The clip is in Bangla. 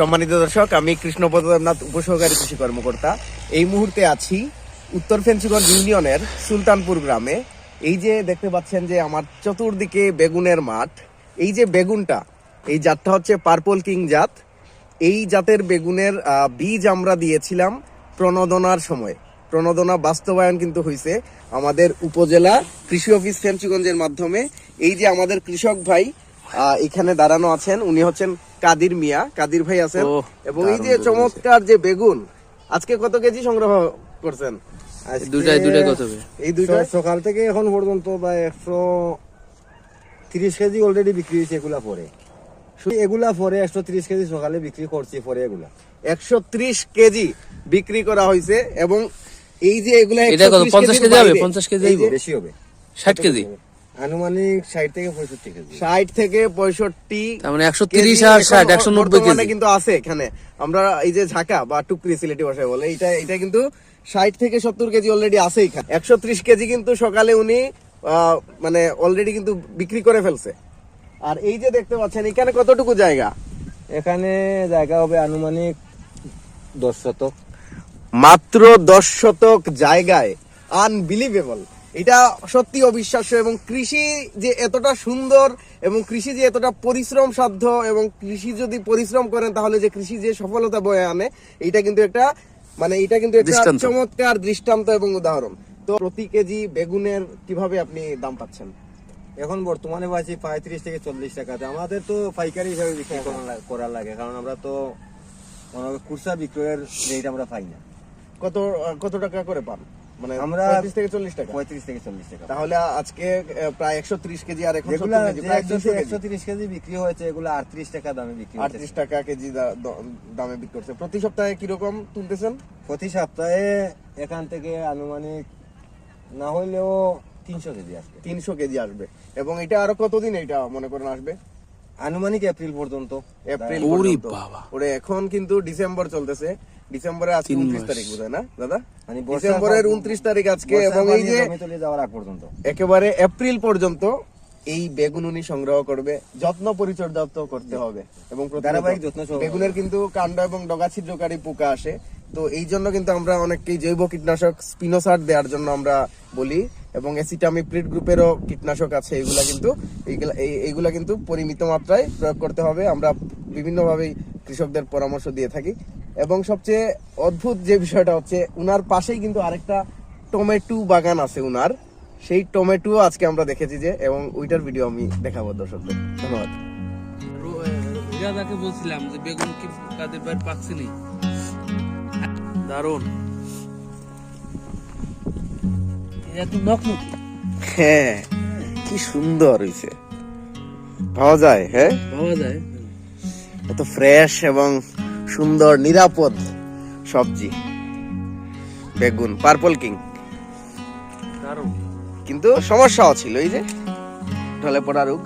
সম্মানিত দর্শক, আমি কৃষ্ণপদ উপসহকারী কৃষি কর্মকর্তা। এই মুহূর্তে আছি উত্তর ফেন্সিগঞ্জ ইউনিয়নের সুলতানপুর গ্রামে। এই যে দেখতে পাচ্ছেন যে আমার চতুর্দিকে বেগুনের মাঠ, এই যে বেগুনটা, এই জাতটা হচ্ছে পার্পল কিং জাত। এই জাতের বেগুনের বীজ আমরা দিয়েছিলাম প্রণোদনার সময়। প্রণোদনা বাস্তবায়ন কিন্তু হয়েছে আমাদের উপজেলা কৃষি অফিস ফেন্সিগঞ্জের মাধ্যমে। এই যে আমাদের কৃষক ভাই এখানে দাঁড়ানো আছেন, উনি হচ্ছেন কাদির মিয়া কাদির ভাই আছেন। এবং এই যে চমৎকার যে বেগুন আজকে কত কেজি সংগ্রহ করছেন? দুটায় দুটায় কত এই দুইটা? সকাল থেকে এখন পর্যন্ত বা একশো তিরিশ কেজি অলরেডি বিক্রি হয়েছে এগুলা পরে। শুধু এগুলা পরে একশো তিরিশ কেজি সকালে বিক্রি করছি পরে এগুলা। একশো ত্রিশ কেজি বিক্রি করা হয়েছে এবং এই যে এগুলা এটা কত? পঞ্চাশ কেজি হবে। পঞ্চাশ কেজি? বেশি হবে। ষাট কেজি? আনুমানিক ষাট থেকে পঁয়ষট্টি কেজি। ষাট থেকে পঁয়ষট্টি মানে একশো তিরিশ আর ষাট একশো নব্বই কেজি। কিন্তু আছে এখানে। আমরা এই যে ঝাঁকা বা টুকরি সিলেটি ভাষায় বলে এটা এটা কিন্তু ষাট থেকে সত্তর কেজি অলরেডি আছে এখানে। একশো ত্রিশ কেজি কিন্তু সকালে উনি আহ, মানে অলরেডি কিন্তু বিক্রি করে ফেলছে। আর এই যে দেখতে পাচ্ছেন এখানে কতটুকু জায়গা? এখানে জায়গা হবে আনুমানিক দশ শতক। মাত্র দশ শতক জায়গায়। আনবিলিভেবল এটা সত্যি অবিশ্বাস্য এবং কৃষি যে এতটা সুন্দর এবং কৃষি যে এতটা পরিশ্রম সাধ্য এবং কৃষি যদি পরিশ্রম করেন তাহলে যে কৃষি যে সফলতা বয়ে আনে এটা কিন্তু একটা মানে এটা কিন্তু একটা চমৎকার দৃষ্টান্ত এবং উদাহরণ। তো প্রতি কেজি বেগুনের কীভাবে আপনি দাম পাচ্ছেন? এখন বর্তমানে পাচ্ছি পঁয়ত্রিশ থেকে চল্লিশ টাকাতে আমাদের তো পাইকারি হিসাবে বিক্রি করা লাগে কারণ আমরা তো মনে হয় খুচরা বিক্রয়ের রেট আমরা পাই না। কত কত টাকা করে পান? মানে আমরা- পঁয়ত্রিশ থেকে চল্লিশ টাকা। পঁয়ত্রিশ থেকে চল্লিশ টাকা। তাহলে আজকে প্রায় একশো ত্রিশ কেজি আর এখন যেগুলা 70 কেজি, প্রায় 200 কেজি। একশো তিরিশ কেজি বিক্রি হয়েছে এগুলো আটত্রিশ টাকা দামে বিক্রি হচ্ছে টাকা কেজি দামে বিক্রি করছে প্রতি সপ্তাহে কীরকম তুলতেছেন? প্রতি সপ্তাহে এখান থেকে আনুমানিক না হইলেও তিনশো কেজি আসবে। তিনশো কেজি আসবে। এবং এটা আরও কতদিন এটা মনে করেন আসবে? আনুমানিক এপ্রিল পর্যন্ত। এপ্রিল পর্যন্ত। ওরে এখন কিন্তু ডিসেম্বর চলতেছে। ডিসেম্বরে আজকে উনত্রিশ তারিখ না দাদা? মানে ডিসেম্বরের উনত্রিশ তারিখ আজকে এবং এই যে যাওয়ার আগ পর্যন্ত। একেবারে এপ্রিল পর্যন্ত এই বেগুন উনি সংগ্রহ করবে যত্ন পরিচর্যা তো করতে হবে। এবং ধারাবাহিক যত্ন বেগুনের কিন্তু কাণ্ড এবং ডগা ছিদ্রকারী পোকা আসে। তো এই জন্য কিন্তু আমরা অনেককেই জৈব কীটনাশক স্পিনোসার দেওয়ার জন্য আমরা বলি। এবং অ্যাসিটামিপ্রিড গ্রুপেরও কীটনাশক আছে। এগুলা কিন্তু এইগুলা এই- এইগুলা কিন্তু পরিমিত মাত্রায় প্রয়োগ করতে হবে। আমরা বিভিন্নভাবেই কৃষকদের পরামর্শ দিয়ে থাকি। এবং সবচেয়ে অদ্ভুত যে বিষয়টা হচ্ছে, উনার পাশেই কিন্তু আরেকটা টমেটো বাগান আছে উনার। সেই টমেটো আজকে আমরা দেখেছি যে, এবং ওইটার ভিডিও আমি দেখাবো দর্শকদের। ধন্যবাদ। বলছিলাম যে বেগুন কি বাইরে পাচ্ছি নি হ্যাঁ কি সুন্দর হয়েছে পাওয়া যায় হ্যাঁ? পাওয়া যায়। এত ফ্রেশ এবং সুন্দর নিরাপদ সবজি। বেগুন পার্পল কিং কিন্তু সমস্যাও ছিল এই যে ঢলে পড়া রোগ।